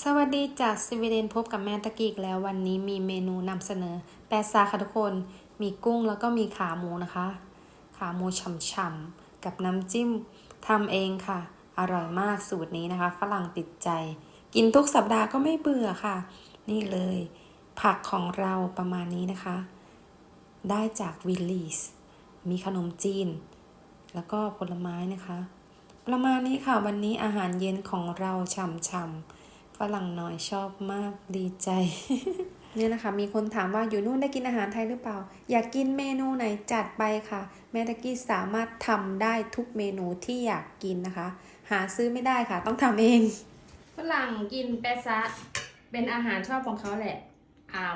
สวัสดีจากสวีเดนพบกับแม่ตะกี้อีกแล้ววันนี้มีเมนูนำเสนอ แปซาค่ะทุกคน มีกุ้งแล้วก็มีขาหมูนะคะ ขาหมูฉ่ำๆกับน้ำจิ้มทำเองค่ะ อร่อยมากสูตรนี้นะคะ ฝรั่งติดใจ กินทุกสัปดาห์ก็ไม่เบื่อค่ะ นี่เลย ผักของเราประมาณนี้นะคะ ได้จากวิลลีสมีขนมจีน แล้วก็ผลไม้นะคะ ประมาณนี้ค่ะวันนี้อาหารเย็นของเราฉ่ำๆ รั่งน้อยชอบมากดีใจเนี่ยนะคะมีคนถามว่าอยู่นู่นได้กินอาหารไทยหรือเปล่า อยากกินเมนูไหนจัดไปค่ะ แม่ตะกี้สามารถทำได้ทุกเมนูที่อยากกินนะคะ หาซื้อไม่ได้ค่ะ ต้องทำเองฝรั่งกินแปซะเป็นอาหารชอบของเขาแหละอ่ำ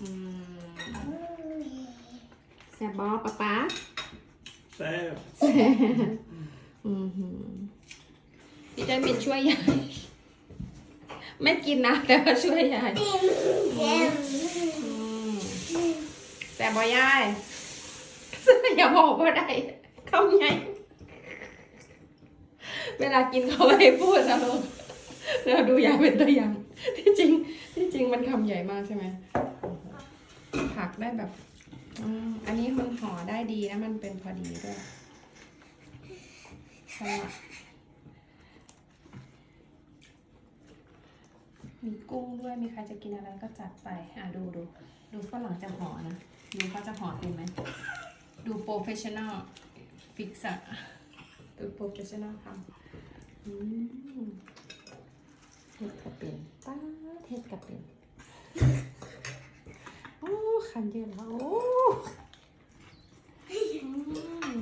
อืมแซ่บบอป๊าป๊า Säv. อือหือ วิตามินช่วยยาย ไม่กินนะ แต่ว่าช่วยยายอืมแซ่บบอยายอย่าบอกว่าได้คำใหญ่เวลากินเขาไม่ให้พูดนะลูกเราดูยายเป็นตัวอย่าง ที่จริง ที่จริงมันคำใหญ่มากใช่ไหมผักได้แบบอืมอันนี้มันห่อได้ดีนะมันเป็นพอดีด้วยสลัด มีกุ้งด้วย มีใครจะกินอะไรก็จัดไป อะดูดูดูฝรั่งจะห่อนะ ดูเขาจะห่อเป็นไหม ดูโปรเฟชชั่นอลฟิกซ์อะดูโปรเฟชชั่นอลทำอืมเฮ็ดกับเป็นป้าเฮ็ดกับเป็นโอ้คันเยอะแล้วโอ้อืม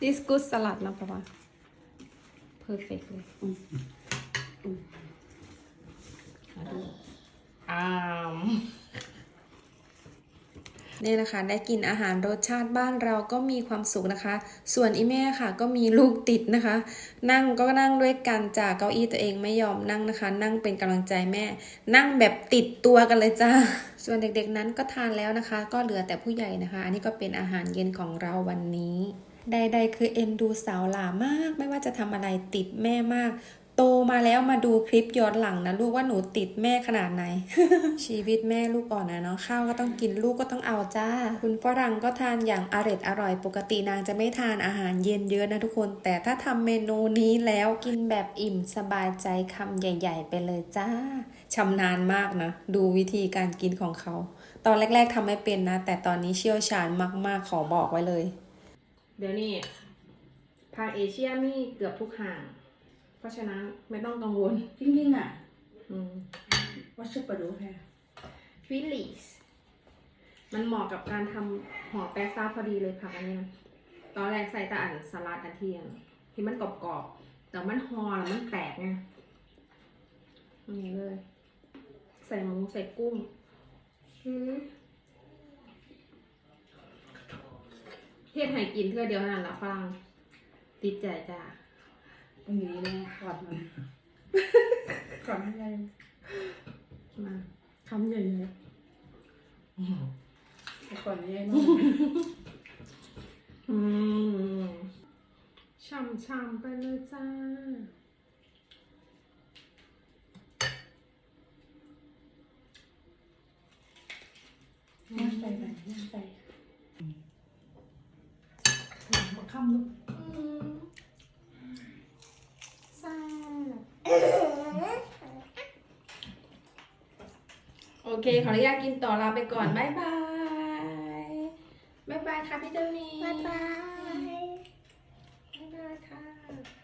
this good salad นะปะวะ perfect เลยอื มอืมมาดูอ้ามนี่นะคะ ได้กินอาหารรสชาติบ้านเราก็มีความสุขนะคะ ส่วนอีแม่ค่ะก็มีลูกติดนะคะ นั่งก็นั่งด้วยกันจากเก้าอี้ตัวเองไม่ยอมนั่งนะคะ นั่งเป็นกำลังใจแม่ นั่งแบบติดตัวกันเลยจ้าส่วนเด็กๆนั้นก็ทานแล้วนะคะ ก็เหลือแต่ผู้ใหญ่นะคะ อันนี้ก็เป็นอาหารเย็นของเราวันนี้ ใดๆ คือเอ็นดูสาวหลามาก ไม่ว่าจะทำอะไรติดแม่มาก โตมาแล้วมาดูคลิปย้อนหลังนะลูกว่าหนูติดแม่ขนาดไหน ชีวิตแม่ลูกอ่อนนะเนาะข้าวก็ต้องกินลูกก็ต้องเอาจ้า คุณฝรั่งก็ทานอย่างอร็ดอร่อย ปกตินางจะไม่ทานอาหารเย็นเยอะนะทุกคน แต่ถ้าทำเมนูนี้แล้วกินแบบอิ่มสบายใจคำใหญ่ ๆ ไปเลยจ้าชำนาญมากนะ ดูวิธีการกินของเขา ตอนแรก ๆทำไม่เป็นนะ แต่ตอนนี้เชี่ยวชาญมากๆขอบอกไว้เลย เดี๋ยวนี้ภาคเอเชียมีเกือบทุกห่าง เพราะฉะนั้นไม่ต้องกังวล จริงๆอะ อืมว่าชุดประดูแค่ฟิลิสมันเหมาะกับการทำห่อแปซ่าพอดีเลยผักอันเนี้ยตอนแรกใส่แต่อันสลัดอันเทียนที่มันกรอบๆ แต่มันห่อแล้วมันแตกไงอันนี้เลย ใส่หมูใส่กุ้งอืมเทียนให้กินเพื่อเดียวนั่นละฟัง ติดใจจ้า ตรงนี้เลยก่อนมันก่อนอะไรมาคำใหญ่ก่อนนี้เนาะๆอืมช่ำๆไปเลยจ้าย่างไปแบบย่างไปหลังมาค่ำลูก อืมแซ่บโอ เคขออนุญาตกินต่อลาไปก่อนบายบายบายบายค่ะพี่เจ้านี่บ๊ายบายบายบายค่ะ